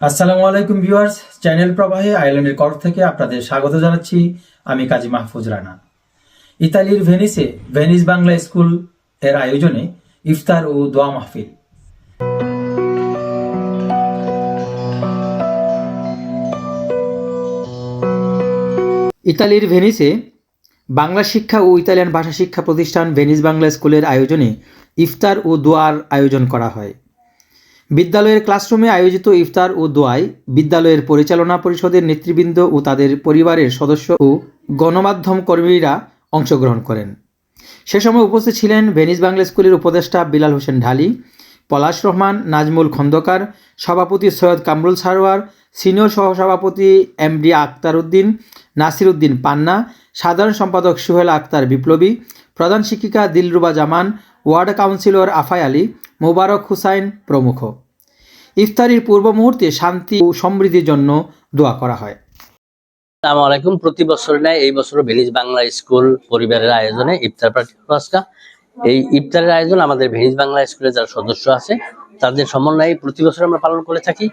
আসসালামু আলাইকুম viewers, channel প্রবাহে আইল্যান্ডের কর থেকে আপনাদের স্বাগত জানাচ্ছি। আমি কাজী মাহফুজ রানা। ইতালির ভেনিসে ভেনিস বাংলা স্কুলের আয়োজনে ইফতার ও দোয়া মাহফিল। ইতালির ভেনিসে বাংলা শিক্ষা ও ইতালিয়ান ভাষা শিক্ষা প্রতিষ্ঠান ভেনিস বাংলা স্কুলের আয়োজনে ইফতার ও দোয়ার আয়োজন করা হয়। বিদ্যালয়ের ক্লাসরুমে আয়োজিত ইফতার ও দোয়ায় বিদ্যালয়ের পরিচালনা পরিষদের নেতৃবৃন্দ ও তাদের পরিবারের সদস্য ও গণমাধ্যম কর্মীরা অংশগ্রহণ করেন। সে সময় উপস্থিত ছিলেন ভেনিস বাংলা স্কুলের উপদেষ্টা বিলাল হোসেন ঢালি, পলাশ রহমান, নাজমুল খন্দকার, সভাপতি সৈয়দ কামরুল সারোয়ার, সিনিয়র সহসভাপতি এম ডি আক্তার উদ্দিন, নাসির উদ্দিন পান্না, সাধারণ সম্পাদক সুহেল আক্তার বিপ্লবী, প্রধান শিক্ষিকা দিলরুবা জামান, ওয়ার্ড কাউন্সিলর আফাই আলী মোবারক হুসাইন প্রমুখ। ইফতারির পূর্ব মুহূর্তে শান্তি ও সমৃদ্ধির জন্য দোয়া করা হয়। আসসালামু আলাইকুম। প্রতি বছর নেয়, এই বছর ভেনিস বাংলা স্কুল পরিবারের আয়োজনে ইফতার পার্টি পুরস্কার এই ইফতারের আয়োজন আমাদের ভেনিস বাংলা স্কুলের যারা সদস্য আছে, তাদের সমন্বয়ে প্রতি বছর আমরা পালন করে থাকি।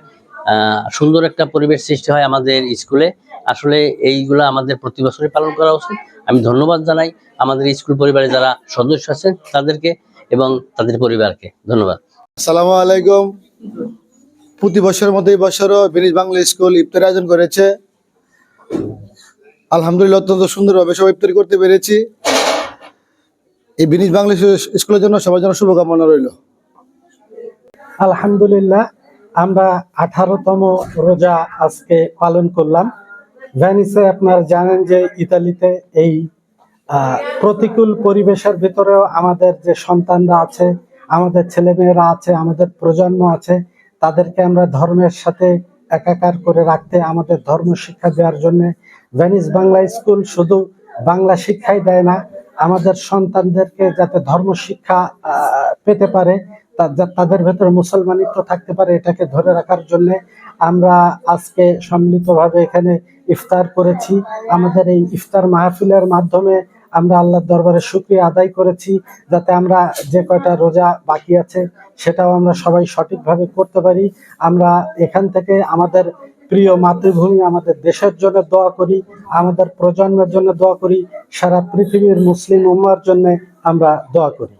সুন্দর একটা পরিবেশ সৃষ্টি হয় আমাদের স্কুলে। আসলে এইগুলো আমাদের প্রতি বছরই পালন করা উচিত। আমি ধন্যবাদ জানাই আমাদের স্কুল পরিবারে যারা সদস্য আছেন, তাদেরকে এবং তাদের পরিবারকে। ধন্যবাদ। আসসালামু আলাইকুম। প্রতি বছরের মধ্যে এই বছরও বেনিস বাংলা স্কুল ইফতার আয়োজন করেছে। আলহামদুলিল্লাহ অত্যন্ত সুন্দরভাবে সব ইফতারি করতে পেরেছি। এই বিনিশ বাংলা স্কুলের জন্য সবার জন্য শুভকামনা রইল। আলহামদুলিল্লাহ আমরা আঠারোতম রোজা আজকে পালন করলাম। ভ্যানিসে আপনারা জানেন যে ইতালিতে এই প্রতিকূল পরিবেশের ভিতরেও আমাদের যে সন্তানরা আছে, আমাদের ছেলেমেয়েরা আছে, আমাদের প্রজন্ম আছে, তাদেরকে আমরা ধর্মের সাথে একাকার করে রাখতে, আমাদের ধর্ম শিক্ষা দেওয়ার জন্য ভ্যানিস বাংলা স্কুল শুধু বাংলা শিক্ষাই দেয় না, আমাদের সন্তানদেরকে যাতে ধর্ম শিক্ষা পেতে পারে তাদের ভেতরে মুসলমানিত্ব থাকতে পারে, এটাকে ধরে রাখার জন্য আমরা আজকে সম্মিলিতভাবে এখানে ইফতার করেছি। আমাদের এই ইফতার মাহফিলের মাধ্যমে আমরা আল্লাহর দরবারে শুক্রিয়া আদায় করেছি যাতে আমরা যে কয়টা রোজা বাকি আছে সেটাও আমরা সবাই সঠিকভাবে করতে পারি। আমরা এখান থেকে আমাদের প্রিয় মাতৃভূমি, আমাদের দেশের জন্য দোয়া করি, আমাদের প্রজন্মের জন্য দোয়া করি, সারা পৃথিবীর মুসলিম উম্মার জন্য আমরা দোয়া করি।